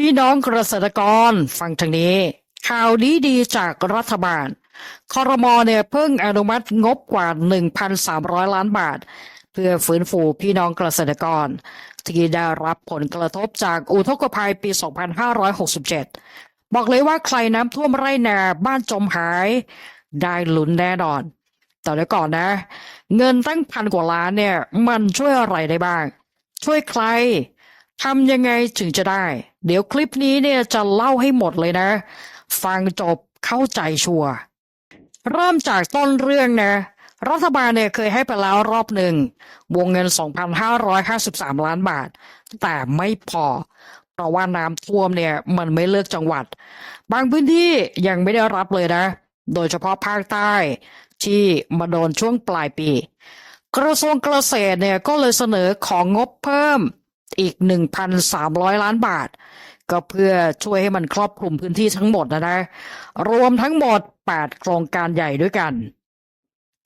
พี่น้องเกษตรกรฟังทางนี้ ข่าวดีดีจากรัฐบาล คอรมอเนี่ยเพิ่งอนุมัติงบกว่า 1,300 ล้านบาท เพื่อฟื้นฟูพี่น้องเกษตรกร ที่ได้รับผลกระทบจากอุทกภัยปี 2567 บอกเลยว่าใครน้ำท่วมไร่นาบ้านจมหาย ได้ลุ้นแน่นอน แต่เดี๋ยวก่อนนะ เงินตั้งพันกว่าล้านเนี่ยมันช่วยอะไรได้บ้าง ช่วยใคร ทำยังไงถึงจะได้ เดี๋ยวคลิปนี้เนี่ยจะเล่าให้หมดเลยนะ ฟังจบเข้าใจชัวร์เริ่มจากต้นเรื่องนะ รัฐบาลเนี่ยเคยให้ไปแล้วรอบหนึ่ง วงเงิน 2,553 ล้านบาท แต่ไม่พอ เพราะว่าน้ำท่วมเนี่ยมันไม่เลือกจังหวัด บางพื้นที่ยังไม่ได้รับเลยนะ โดยเฉพาะภาคใต้ ที่มาโดนช่วงปลายปี กระทรวงเกษตรเนี่ยก็เลยเสนอของงบเพิ่ม อีก 1,300 ล้านบาท ก็เพื่อช่วยให้มันครอบคลุมพื้นที่ทั้งหมดนะนะรวมทั้งหมด 8 โครงการใหญ่ด้วยกัน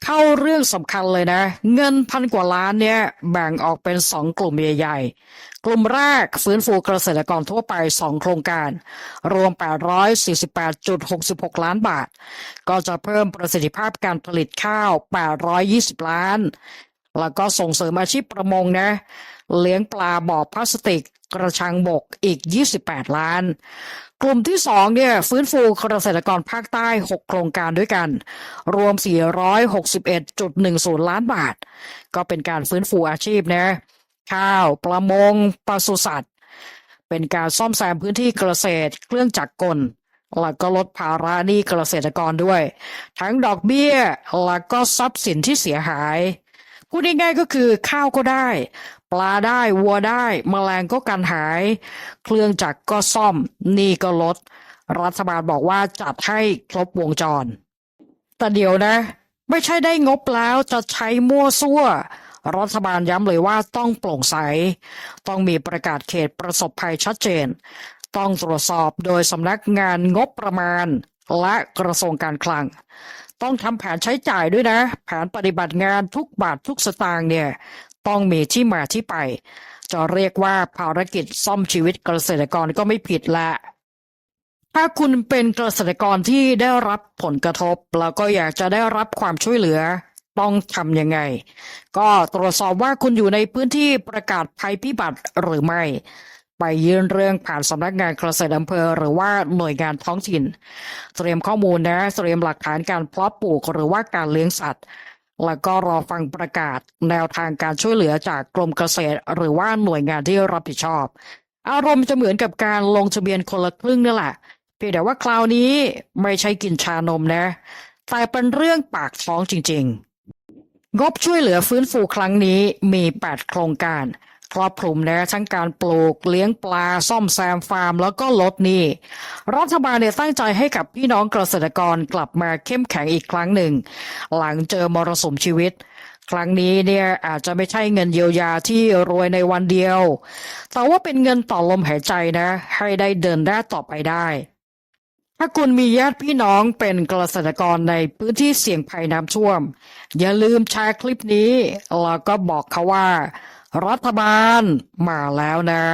เข้าเรื่องสำคัญเลยนะ เงินพันกว่าล้านเนี่ยแบ่งออกเป็น 2 กลุ่มใหญ่ๆ กลุ่มแรกฟื้นฟูเกษตรกรทั่วไป 2 โครงการ รวม 848.66 ล้านบาท ก็จะเพิ่มประสิทธิภาพการผลิตข้าว 820 ล้าน แล้วก็ส่งเสริมอาชีพประมงนะ เลี้ยงปลาบ่อพลาสติก กระชังบกอีก 28 ล้าน กลุ่มที่สองเนี่ยฟื้นฟูเกษตรกรภาคใต้ 6 โครงการด้วยกัน รวม 461.10 ล้านบาท ก็เป็นการฟื้นฟูอาชีพนะข้าว ประมงปศุสัตว์ เป็นการซ่อมแซมพื้นที่เกษตรเครื่องจักรกลแล้วก็ลดภาระหนี้เกษตรกรด้วย ทั้งดอกเบี้ยแล้วก็ทรัพย์สินที่เสียหาย พูดง่ายๆก็คือข้าวก็ได้ ปลาได้วัวได้แมลงก็กันหาย เครื่องจักรก็ซ่อมหนี่ก็ลด รัฐบาลบอกว่าจัดให้ครบวงจร แต่เดี๋ยวนะ ไม่ใช่ได้งบแล้วจะใช้มั่วซั่ว รัฐบาลย้ำเลยว่าต้องโปร่งใส ต้องมีประกาศเขตประสบภัยชัดเจน ต้องตรวจสอบโดยสำนักงานงบประมาณและกระทรวงการคลัง ต้องทำแผนใช้จ่ายด้วยนะ แผนปฏิบัติงานทุกบาททุกสตางค์เนี่ย ต้องมีที่มาที่ไป จะเรียกว่าภารกิจซ่อมชีวิตเกษตรกรก็ไม่ผิดละถ้าคุณเป็นเกษตรกรที่ได้รับผลกระทบ แล้วก็อยากจะได้รับความช่วยเหลือ ต้องทำยังไง ก็ตรวจสอบว่าคุณอยู่ในพื้นที่ประกาศภัยพิบัติหรือไม่ ไปยื่นเรื่องผ่านสำนักงานเกษตรอำเภอ หรือว่าหน่วยงานท้องถิ่น เตรียมข้อมูลนะเตรียมหลักฐานการเพาะปลูกหรือว่าการเลี้ยงสัตว์ แล้วก็รอฟังประกาศแนวทางการช่วยเหลือจากกรมเกษตร หรือว่าหน่วยงานที่รับผิดชอบ อารมณ์จะเหมือนกับการลงทะเบียนคนละครึ่งนี่แหละเพียงแต่ว่าคราวนี้ไม่ใช่กินชานมนะแต่เป็นเรื่องปากท้องจริง ๆ งบช่วยเหลือฟื้นฟูครั้งนี้มี 8 โครงการ ครอบคลุมนะทั้งการปลูกเลี้ยงปลาซ่อมแซมฟาร์ม แล้วก็ลดหนี้รัฐบาลเนี่ยตั้งใจให้กับพี่น้องเกษตรกรกลับมาเข้มแข็งอีกครั้งหนึ่ง หลังเจอมรสุมชีวิต ครั้งนี้เนี่ยอาจจะไม่ใช่เงินเยียวยาที่รวยในวันเดียว แต่ว่าเป็นเงินต่อลมหายใจนะ ให้ได้เดินหน้าต่อไปได้ถ้าคุณมีญาติพี่น้องเป็นเกษตรกรในพื้นที่เสี่ยงภัยน้ำท่วม อย่าลืมแชร์คลิปนี้แล้วก็บอกเขาว่า รัฐบาลมาแล้วนะ